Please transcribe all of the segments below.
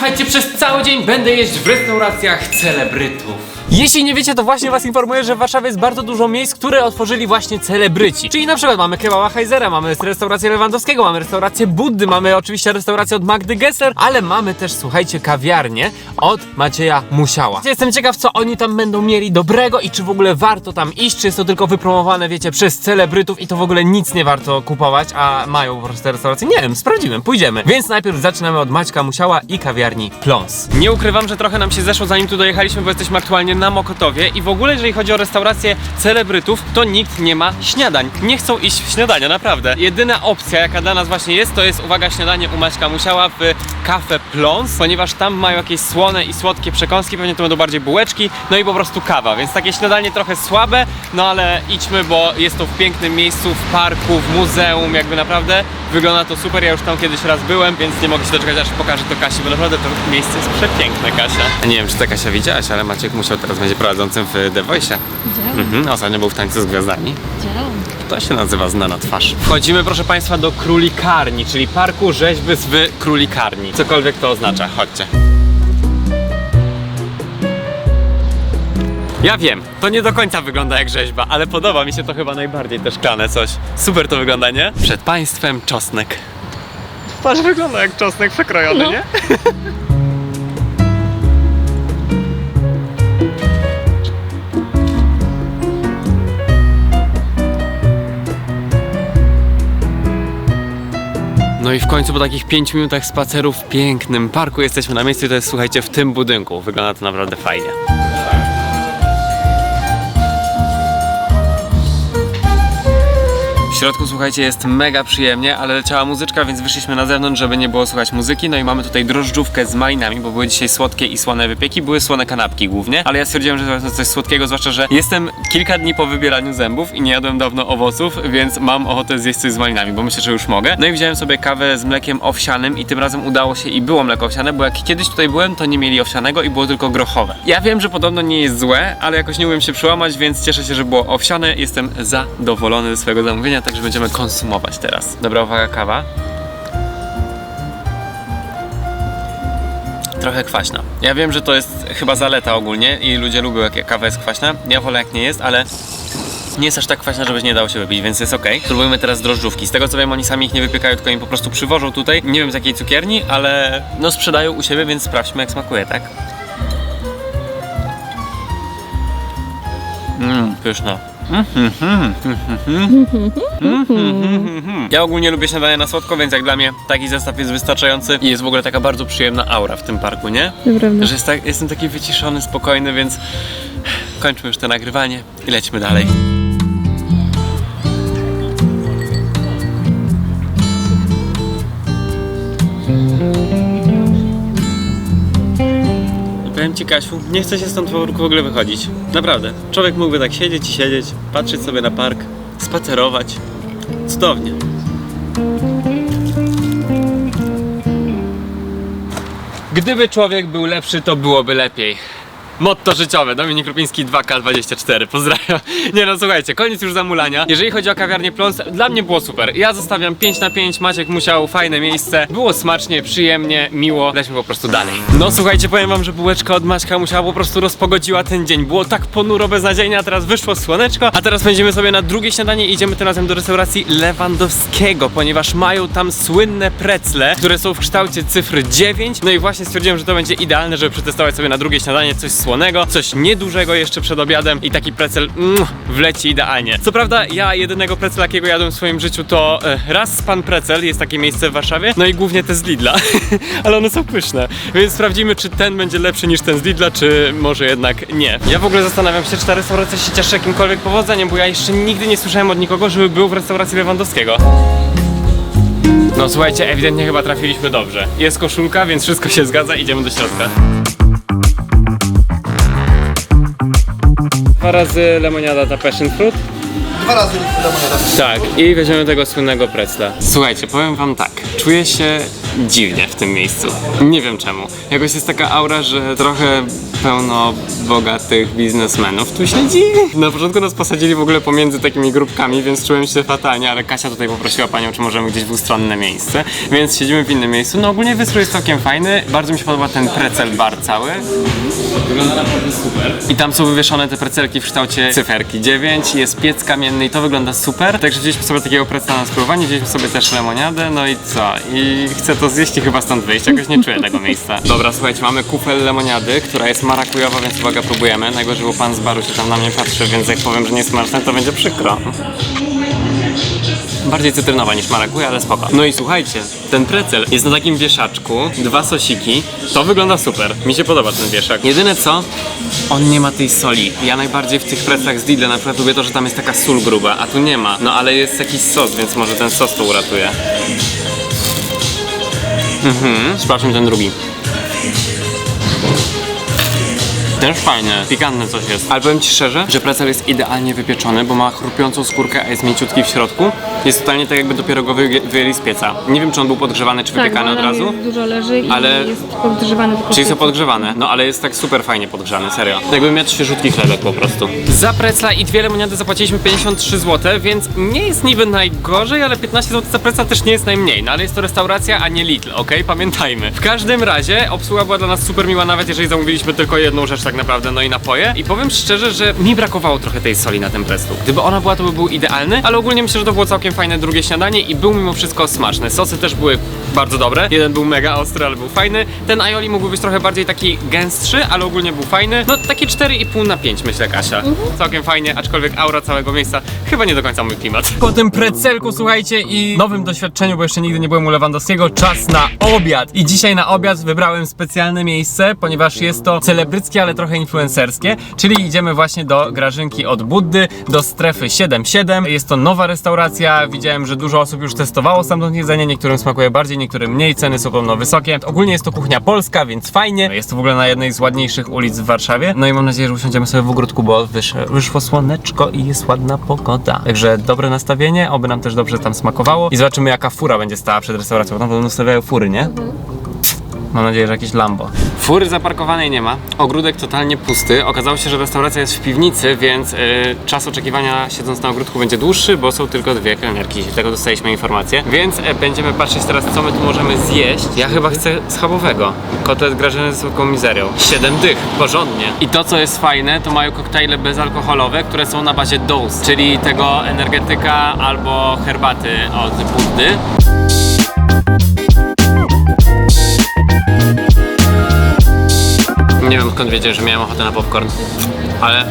słuchajcie, przez cały dzień będę jeść w restauracjach celebrytów. Jeśli nie wiecie, to właśnie was informuję, że w Warszawie jest bardzo dużo miejsc, które otworzyli właśnie celebryci. Czyli na przykład mamy kebaba Heizera, mamy restaurację Lewandowskiego, mamy restaurację Buddy, mamy oczywiście restaurację od Magdy Gessler, ale mamy też, słuchajcie, kawiarnię od Macieja Musiała. Jestem ciekaw, co oni tam będą mieli dobrego i czy w ogóle warto tam iść, czy jest to tylko wypromowane, wiecie, przez celebrytów i to w ogóle nic nie warto kupować, a mają po prostu te restauracje. Nie wiem, sprawdzimy, pójdziemy. Więc najpierw zaczynamy od Maćka Musiała i kawiarni Plons. Nie ukrywam, że trochę nam się zeszło zanim tu dojechaliśmy, bo jesteśmy aktualnie na Mokotowie i w ogóle jeżeli chodzi o restaurację celebrytów, to nikt nie ma śniadań. Nie chcą iść w śniadania, naprawdę. Jedyna opcja jaka dla nas właśnie jest, to jest uwaga śniadanie u Musiała w Cafe Plons, ponieważ tam mają jakieś słone i słodkie przekąski, pewnie to będą bardziej bułeczki, no i po prostu kawa, więc takie śniadanie trochę słabe, no ale idźmy, bo jest to w pięknym miejscu, w parku, w muzeum, jakby naprawdę wygląda to super, ja już tam kiedyś raz byłem, więc nie mogę się doczekać aż pokażę to Kasi, bo naprawdę to miejsce jest przepiękne, Kasia. Nie wiem, czy to Kasia widziałaś, ale Maciek musiał teraz będzie prowadzącym w The Voice. Widziałam, Mhm, ostatnio był w tańcu z gwiazdami. widziałam. To się nazywa znana twarz. Wchodzimy, proszę Państwa, do królikarni, czyli parku rzeźby w królikarni. Cokolwiek to oznacza, chodźcie. Ja wiem, to nie do końca wygląda jak rzeźba, ale podoba mi się to chyba najbardziej, te szklane coś. Super to wygląda, nie? Przed Państwem czosnek. Patrz, wygląda jak czosnek przekrojony, No. nie? No i w końcu po takich 5 minutach spaceru w pięknym parku jesteśmy na miejscu i to jest, słuchajcie, w tym budynku. Wygląda to naprawdę fajnie. Środku, słuchajcie, jest mega przyjemnie, ale leciała muzyczka, więc wyszliśmy na zewnątrz, żeby nie było słuchać muzyki. No i mamy tutaj drożdżówkę z malinami, bo były dzisiaj słodkie i słone wypieki, były słone kanapki głównie, ale ja stwierdziłem, że to coś słodkiego, zwłaszcza, że jestem kilka dni po wybieraniu zębów i nie jadłem dawno owoców, więc mam ochotę zjeść coś z malinami, bo myślę, że już mogę. No i wziąłem sobie kawę z mlekiem owsianym i tym razem udało się i było mleko owsiane, bo jak kiedyś tutaj byłem, to nie mieli owsianego i było tylko grochowe. Ja wiem, że podobno nie jest złe, ale jakoś nie umiem się przełamać, więc cieszę się, że było owsiane. Jestem zadowolony ze swojego zamówienia, także będziemy konsumować teraz. Dobra, uwaga, kawa. Trochę kwaśna. Ja wiem, że to jest chyba zaleta ogólnie i ludzie lubią jak kawa jest kwaśna. Ja wolę jak nie jest, ale nie jest aż tak kwaśna, żeby nie dało się wypić, więc jest ok. Spróbujmy teraz drożdżówki. Z tego co wiem, oni sami ich nie wypiekają, tylko im po prostu przywożą tutaj. Nie wiem z jakiej cukierni, ale no sprzedają u siebie, więc sprawdźmy jak smakuje, tak? Mmm, pyszna. Ja ogólnie lubię śniadanie na słodko, więc jak dla mnie taki zestaw jest wystarczający i jest w ogóle taka bardzo przyjemna aura w tym parku, nie? Naprawdę. Że jest tak, jestem taki wyciszony, spokojny, więc kończmy już to nagrywanie i lećmy dalej. Powiem ci Kasiu, nie chce się stąd w ogóle wychodzić. Naprawdę. Człowiek mógłby tak siedzieć i siedzieć, patrzeć sobie na park, spacerować. Cudownie. Gdyby człowiek był lepszy, to byłoby lepiej. Motto życiowe, Dominik Rupiński 2K24, pozdrawiam. Nie no, słuchajcie, koniec już zamulania. Jeżeli chodzi o kawiarnię Plons, dla mnie było super. Ja zostawiam 5 na 5, Maciek musiał, fajne miejsce. Było smacznie, przyjemnie, miło. Lećmy po prostu dalej. No słuchajcie, powiem wam, że bułeczka od Maćka musiała po prostu rozpogodziła ten dzień. Było tak ponuro, beznadziejnie, a teraz wyszło słoneczko. A teraz będziemy sobie na drugie śniadanie i idziemy tym razem do restauracji Lewandowskiego, ponieważ mają tam słynne precle, które są w kształcie cyfry 9. No i właśnie stwierdziłem, że to będzie idealne, żeby przetestować sobie na drugie śniadanie coś słonego, coś niedużego jeszcze przed obiadem i taki precel mm, wleci idealnie. Co prawda ja jedynego precela, jakiego jadłem w swoim życiu to e, raz Pan Precel, jest takie miejsce w Warszawie, no i głównie te z Lidla, ale one są pyszne, więc sprawdzimy czy ten będzie lepszy niż ten z Lidla, czy może jednak nie. Ja w ogóle zastanawiam się, czy ta restauracja się cieszy jakimkolwiek powodzeniem, bo ja jeszcze nigdy nie słyszałem od nikogo, żeby był w restauracji Lewandowskiego. No słuchajcie, ewidentnie chyba trafiliśmy dobrze. Jest koszulka, więc wszystko się zgadza, idziemy do środka. Dwa razy lemoniada ta passion fruit. Dwa razy lemoniada. Tak, i weźmiemy tego słynnego precla. Słuchajcie, powiem wam tak. Czuję się dziwnie w tym miejscu. Nie wiem czemu. Jakoś jest taka aura, że trochę pełno bogatych biznesmenów tu siedzi. Na początku nas posadzili w ogóle pomiędzy takimi grupkami, więc czułem się fatalnie, ale Kasia tutaj poprosiła panią, czy możemy gdzieś dwustronne miejsce, więc siedzimy w innym miejscu. No ogólnie wystrój jest całkiem fajny, bardzo mi się podoba ten precel bar cały. Wygląda naprawdę super. I tam są wywieszone te precelki w kształcie cyferki 9, jest piec kamienny i to wygląda super. Także wzięliśmy sobie takiego precela na spróbowanie, wzięliśmy sobie też lemoniadę, no i co? I chcę to zjeść i chyba stąd wyjść, jakoś nie czuję tego miejsca. Dobra, słuchajcie, mamy kufel lemoniady, która jest marakujowa, więc uwaga, próbujemy. Najgorzej, bo pan z baru się tam na mnie patrzy, więc jak powiem, że nie smaczne, to będzie przykro. Bardziej cytrynowa niż marakuja, ale spoko. No i słuchajcie, ten precel jest na takim wieszaczku, dwa sosiki. To wygląda super. Mi się podoba ten wieszak. Jedyne co, on nie ma tej soli. Ja najbardziej w tych preclach z na przykład lubię to, że tam jest taka sól gruba, a tu nie ma. No ale jest jakiś sos, więc może ten sos to uratuje. Mhm, sprawdźmy ten drugi. Też fajne, pikantne coś jest. Ale powiem Ci szczerze, że precel jest idealnie wypieczony, bo ma chrupiącą skórkę, a jest mięciutki w środku. Jest totalnie tak jakby dopiero go wyjęli z pieca. Nie wiem, czy on był podgrzewany, czy Tak, wypiekany od razu. jest dużo leży i Ale- jest podgrzewany tylko Czyli są podgrzewane, no ale jest tak super fajnie podgrzany, serio. Jakbym miał świeżutki chlebek po prostu. Za precla i dwie lemoniady zapłaciliśmy 53 zł, więc nie jest niby najgorzej, ale 15 zł za precla też nie jest najmniej. No ale jest to restauracja, a nie Lidl, okej? Pamiętajmy. W każdym razie obsługa była dla nas super miła, nawet jeżeli zamówiliśmy tylko jedną rzecz tak naprawdę, no i napoje. I powiem szczerze, że mi brakowało trochę tej soli na tym preclu. Gdyby ona była, to by był idealny, ale ogólnie myślę, że to było całkiem fajne drugie śniadanie i był mimo wszystko smaczny. Sosy też były bardzo dobre. Jeden był mega ostry, ale był fajny. Ten aioli mógłby być trochę bardziej taki gęstszy, ale ogólnie był fajny. No takie 4,5 na 5 myślę Kasia. Całkiem fajnie, aczkolwiek aura całego miejsca chyba nie do końca mój klimat. Po tym precelku słuchajcie i nowym doświadczeniu, bo jeszcze nigdy nie byłem u Lewandowskiego, czas na obiad. I dzisiaj na obiad wybrałem specjalne miejsce, ponieważ jest to celebryckie, ale trochę influencerskie, czyli idziemy właśnie do Grażynki od Buddy, do strefy 77. Jest to nowa restauracja, widziałem, że dużo osób już testowało stamtąd jedzenie, niektórym smakuje bardziej, niektórym mniej, ceny są podobno wysokie. Ogólnie jest to kuchnia polska, więc fajnie. Jest to w ogóle na jednej z ładniejszych ulic w Warszawie. No i mam nadzieję, że usiądziemy sobie w ogródku, bo wysz, wyszło słoneczko i jest ładna pogoda. Także dobre nastawienie, oby nam też dobrze tam smakowało i zobaczymy jaka fura będzie stała przed restauracją, bo tam podobno stawiają fury, nie? Mam nadzieję, że jakieś Lambo. Fury zaparkowanej nie ma. Ogródek totalnie pusty. Okazało się, że restauracja jest w piwnicy, więc y, czas oczekiwania siedząc na ogródku będzie dłuższy, bo są tylko dwie kelnerki. Tego dostaliśmy informację. Więc y, będziemy patrzeć teraz, co my tu możemy zjeść. Ja chyba chcę schabowego. Kotlet grażony z zwykłą mizerią. Siedem dych, porządnie. I to, co jest fajne, to mają koktajle bezalkoholowe, które są na bazie dose, czyli tego energetyka albo herbaty od Buddy. Nie wiem skąd wiedzieć, że miałem ochotę na popcorn, ale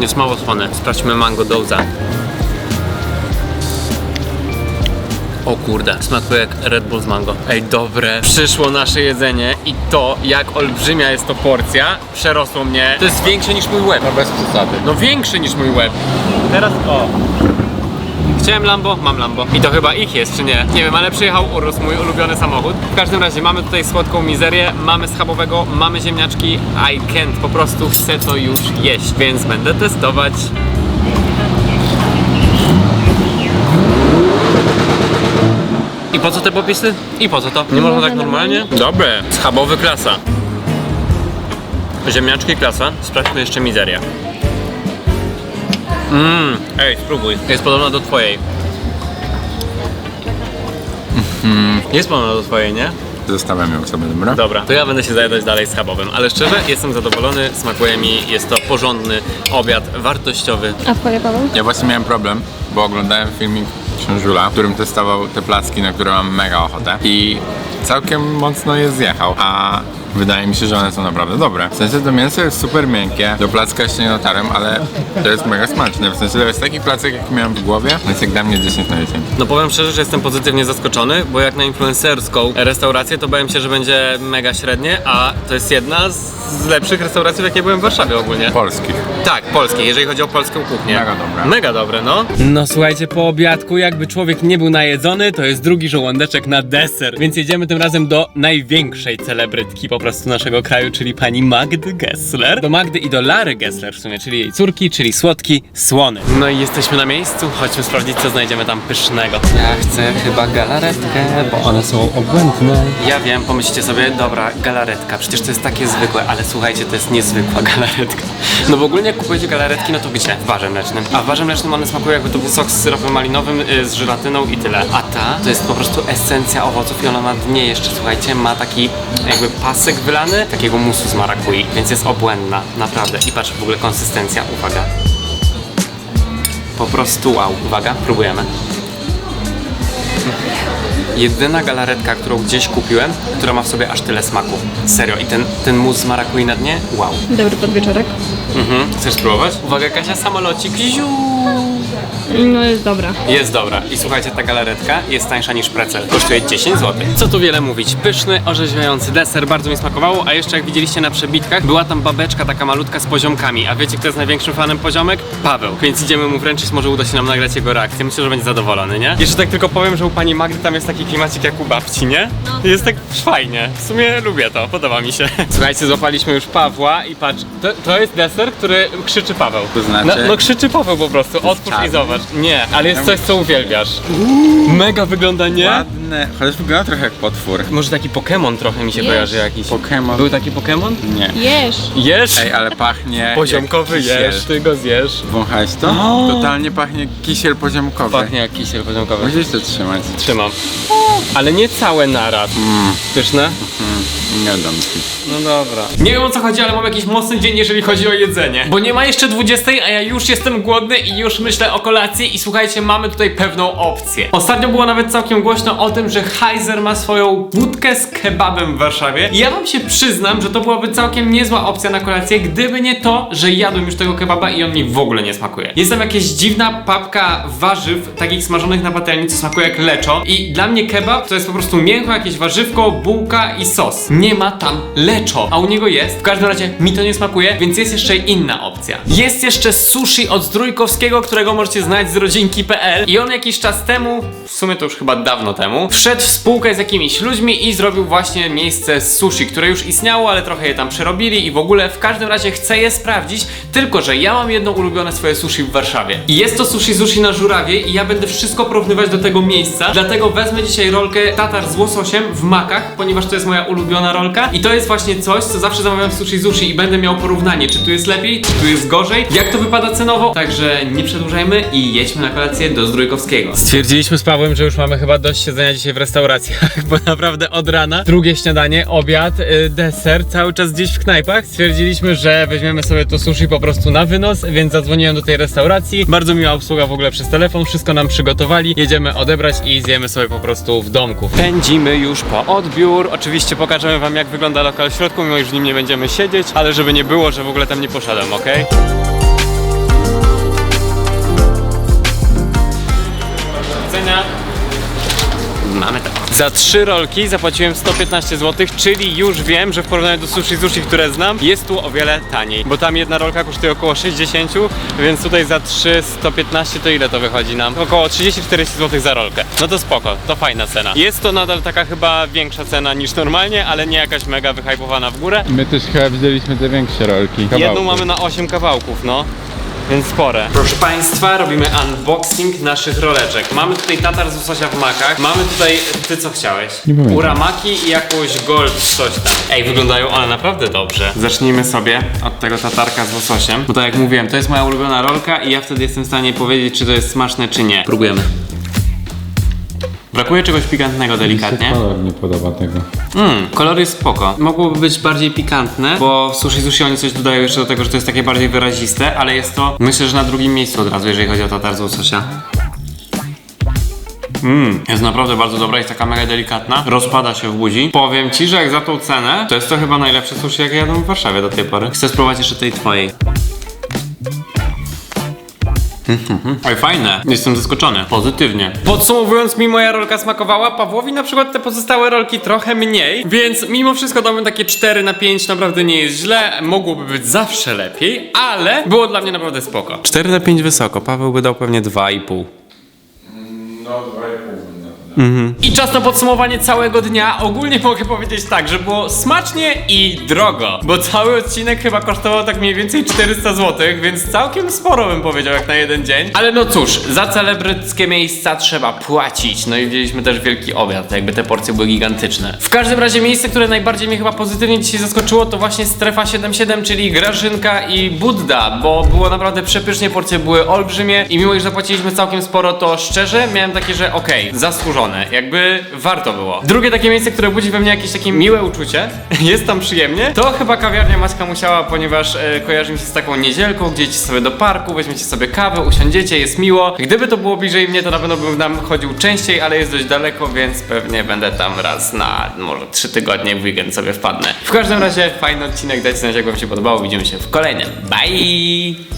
jest mało słone. Sprawdźmy mango doza. O kurde, smakuje jak Red Bull z mango. Ej, dobre. Przyszło nasze jedzenie i to, jak olbrzymia jest to porcja, przerosło mnie. To jest większe niż mój łeb. No bez przesady. No większy niż mój łeb. Teraz o. Chciałem Lambo, mam Lambo. I to chyba ich jest, czy nie? Nie wiem, ale przyjechał Urus, mój ulubiony samochód. W każdym razie mamy tutaj słodką mizerię, mamy schabowego, mamy ziemniaczki. I can't, po prostu chcę to już jeść, więc będę testować. I po co te popisy? I po co to? Nie można tak normalnie? Dobre, schabowy klasa. Ziemniaczki klasa, sprawdźmy jeszcze mizerię. Mmm, ej, spróbuj. Jest podobna do twojej. Jest podobna do twojej, nie? Zostawiam ją sobie, dobra? Dobra, to ja będę się zajadać dalej schabowym, ale szczerze jestem zadowolony, smakuje mi, jest to porządny obiad, wartościowy. A twoje Paweł? Ja właśnie miałem problem, bo oglądałem filmik książula, w którym testował te placki, na które mam mega ochotę i całkiem mocno je zjechał, a wydaje mi się, że one są naprawdę dobre. W sensie to mięso jest super miękkie, do placka jeszcze nie dotarłem, ale to jest mega smaczne. W sensie to jest taki placek, jaki miałem w głowie, więc jak dla mnie 10 na 10. No powiem szczerze, że jestem pozytywnie zaskoczony, bo jak na influencerską restaurację, to bałem się, że będzie mega średnie, a to jest jedna z lepszych restauracji, w jakiej byłem w Warszawie ogólnie. Polskich. Tak, polskie, jeżeli chodzi o polską kuchnię. Mega dobre. Mega dobre, no. No słuchajcie, po obiadku jakby człowiek nie był najedzony, to jest drugi żołądeczek na deser. Więc jedziemy tym razem do największej celebrytki po prostu naszego kraju, czyli pani Magdy Gessler. Do Magdy i do Lary Gessler w sumie, czyli jej córki, czyli słodki słony. No i jesteśmy na miejscu, chodźmy sprawdzić, co znajdziemy tam pysznego. Ja chcę chyba galaretkę, bo one są obłędne. Ja wiem, pomyślcie sobie, dobra, galaretka, przecież to jest takie zwykłe, ale słuchajcie, to jest niezwykła galaretka. No w ogóle jak kupujecie galaretki, no to gdzie? W barze mlecznym. A w barze mlecznym one smakują jakby to był sok z syropem malinowym, y, z żelatyną i tyle. A ta to jest po prostu esencja owoców i ona na dnie jeszcze, słuchajcie, ma taki jakby pasek wylany, takiego musu z marakui, więc jest obłędna, naprawdę. I patrz, w ogóle konsystencja, uwaga. Po prostu wow. Uwaga, próbujemy. Jedyna galaretka, którą gdzieś kupiłem, która ma w sobie aż tyle smaku. Serio. I ten, ten mus z marakui na dnie? Wow. Dobry podwieczorek. Mhm. Chcesz spróbować? Uwaga, Kasia, samolocik. Ziu. No jest dobra. Jest dobra. I słuchajcie, ta galaretka jest tańsza niż precel. Kosztuje 10 zł. Co tu wiele mówić. Pyszny, orzeźwiający deser, bardzo mi smakowało, a jeszcze jak widzieliście na przebitkach, była tam babeczka taka malutka z poziomkami. A wiecie, kto jest największym fanem poziomek? Paweł. Więc idziemy mu wręczyć, może uda się nam nagrać jego reakcję. Myślę, że będzie zadowolony, nie? Jeszcze tak tylko powiem, że u pani Magdy tam jest taki klimacik jak u babci, nie? Jest tak fajnie. W sumie lubię to, podoba mi się. Słuchajcie, złapaliśmy już Pawła i patrz, to, to jest deser, który krzyczy Paweł. To znaczy? No, no krzyczy Paweł po prostu, otwórz i czarny. zobacz. Nie, ale jest coś, co uwielbiasz. Mega wygląda, nie? Ładne, chociaż wygląda trochę jak potwór. Może taki Pokémon trochę mi się Jest. kojarzy jakiś. Pokémon. Był taki Pokémon? Nie. Jesz. Jesz! Ej, ale pachnie Poziomkowy jak kisiel. jesz, ty go zjesz. Wąchałeś to? O. Totalnie pachnie kisiel poziomkowy. Pachnie jak kisiel poziomkowy. Musisz to trzymać. Trzymam. Ale nie całe naraz. Pyszne? Nie dam ci. No dobra. Nie wiem o co chodzi, ale mam jakiś mocny dzień, jeżeli chodzi o jedzenie. Bo nie ma jeszcze 20, a ja już jestem głodny i już myślę o kolacji i słuchajcie, mamy tutaj pewną opcję. Ostatnio było nawet całkiem głośno o tym, że Heiser ma swoją budkę z kebabem w Warszawie. I ja wam się przyznam, że to byłaby całkiem niezła opcja na kolację, gdyby nie to, że jadłem już tego kebaba i on mi w ogóle nie smakuje. Jest tam jakaś dziwna papka warzyw, takich smażonych na patelni, co smakuje jak leczo. I dla mnie kebab to jest po prostu mięcho, jakieś warzywko, bułka i sos. Nie ma tam leczo, a u niego jest. W każdym razie mi to nie smakuje, więc jest jeszcze inna opcja. Jest jeszcze sushi od Zdrójkowskiego, którego możecie znać z rodzinki.pl i on jakiś czas temu, w sumie to już chyba dawno temu, wszedł w spółkę z jakimiś ludźmi i zrobił właśnie miejsce sushi, które już istniało, ale trochę je tam przerobili i w ogóle w każdym razie chcę je sprawdzić, tylko że ja mam jedno ulubione swoje sushi w Warszawie. I jest to sushi sushi na żurawie i ja będę wszystko porównywać do tego miejsca, dlatego wezmę dzisiaj rolkę tatar z łososiem w makach, ponieważ to jest moja ulubiona rolka i to jest właśnie coś, co zawsze zamawiam w sushi sushi i będę miał porównanie, czy tu jest lepiej, czy tu jest gorzej, jak to wypada cenowo, także nie przedłużajmy i jedźmy na kolację do Zdrójkowskiego. Stwierdziliśmy z Pawłem, że już mamy chyba dość siedzenia dzisiaj w restauracjach, bo naprawdę od rana, drugie śniadanie, obiad, y, deser, cały czas gdzieś w knajpach. Stwierdziliśmy, że weźmiemy sobie to sushi po prostu na wynos, więc zadzwoniłem do tej restauracji. Bardzo miła obsługa w ogóle przez telefon, wszystko nam przygotowali. Jedziemy odebrać i zjemy sobie po prostu w domku. Pędzimy już po odbiór. Oczywiście pokażemy wam jak wygląda lokal w środku, mimo iż w nim nie będziemy siedzieć, ale żeby nie było, że w ogóle tam nie poszedłem, ok? Mamy to. Za trzy rolki zapłaciłem 115 zł, czyli już wiem, że w porównaniu do sushi sushi, które znam, jest tu o wiele taniej. Bo tam jedna rolka kosztuje około 60, więc tutaj za 3 115 to ile to wychodzi nam? Około 30-40 zł za rolkę. No to spoko, to fajna cena. Jest to nadal taka chyba większa cena niż normalnie, ale nie jakaś mega wyhypowana w górę. My też chyba wzięliśmy te większe rolki. Jedną mamy na 8 kawałków, no. Więc spore. Proszę Państwa, robimy unboxing naszych roleczek. Mamy tutaj tatar z łososia w makach. Mamy tutaj, ty co chciałeś? Nie pamiętam. Uramaki i jakąś gold coś tam. Ej, wyglądają one naprawdę dobrze. Zacznijmy sobie od tego tatarka z łososiem. Bo tak jak mówiłem, to jest moja ulubiona rolka i ja wtedy jestem w stanie powiedzieć, czy to jest smaczne, czy nie. Próbujemy. Brakuje czegoś pikantnego delikatnie. kolor nie podoba tego. Mm, kolor jest spoko. Mogłoby być bardziej pikantne, bo w sushi sushi oni coś dodają jeszcze do tego, że to jest takie bardziej wyraziste, ale jest to myślę, że na drugim miejscu od razu, jeżeli chodzi o tatar z łososia. Mmm, jest naprawdę bardzo dobra, jest taka mega delikatna, rozpada się w buzi. Powiem ci, że jak za tą cenę, to jest to chyba najlepsze sushi, jakie jadłem w Warszawie do tej pory. Chcę spróbować jeszcze tej twojej. Oj, fajne. Jestem zaskoczony. Pozytywnie. Podsumowując, mi moja rolka smakowała, Pawłowi na przykład te pozostałe rolki trochę mniej, więc mimo wszystko dałbym takie 4 na 5, naprawdę nie jest źle. Mogłoby być zawsze lepiej, ale było dla mnie naprawdę spoko. 4 na 5 wysoko, Paweł by dał pewnie 2,5. 2,5 na I czas na podsumowanie całego dnia. Ogólnie mogę powiedzieć tak, że było smacznie i drogo, bo cały odcinek chyba kosztował tak mniej więcej 400 zł, więc całkiem sporo bym powiedział jak na jeden dzień. Ale no cóż, za celebryckie miejsca trzeba płacić. No i wzięliśmy też wielki obiad, jakby te porcje były gigantyczne. W każdym razie miejsce, które najbardziej mnie chyba pozytywnie dzisiaj zaskoczyło, to właśnie strefa 77, czyli Grażynka i Budda, bo było naprawdę przepysznie, porcje były olbrzymie i mimo iż zapłaciliśmy całkiem sporo, to szczerze miałem takie, że okej, zasłużone, jakby warto było. Drugie takie miejsce, które budzi we mnie jakieś takie miłe uczucie, jest tam przyjemnie, to chyba kawiarnia Maćka Musiała, ponieważ e, kojarzy mi się z taką niedzielką, gdzie idziecie sobie do parku, weźmiecie sobie kawę, usiądziecie, jest miło. Gdyby to było bliżej mnie, to na pewno bym tam chodził częściej, ale jest dość daleko, więc pewnie będę tam raz na może trzy tygodnie w weekend sobie wpadnę. W każdym razie fajny odcinek, dajcie znać jak wam się podobało, widzimy się w kolejnym. Bye!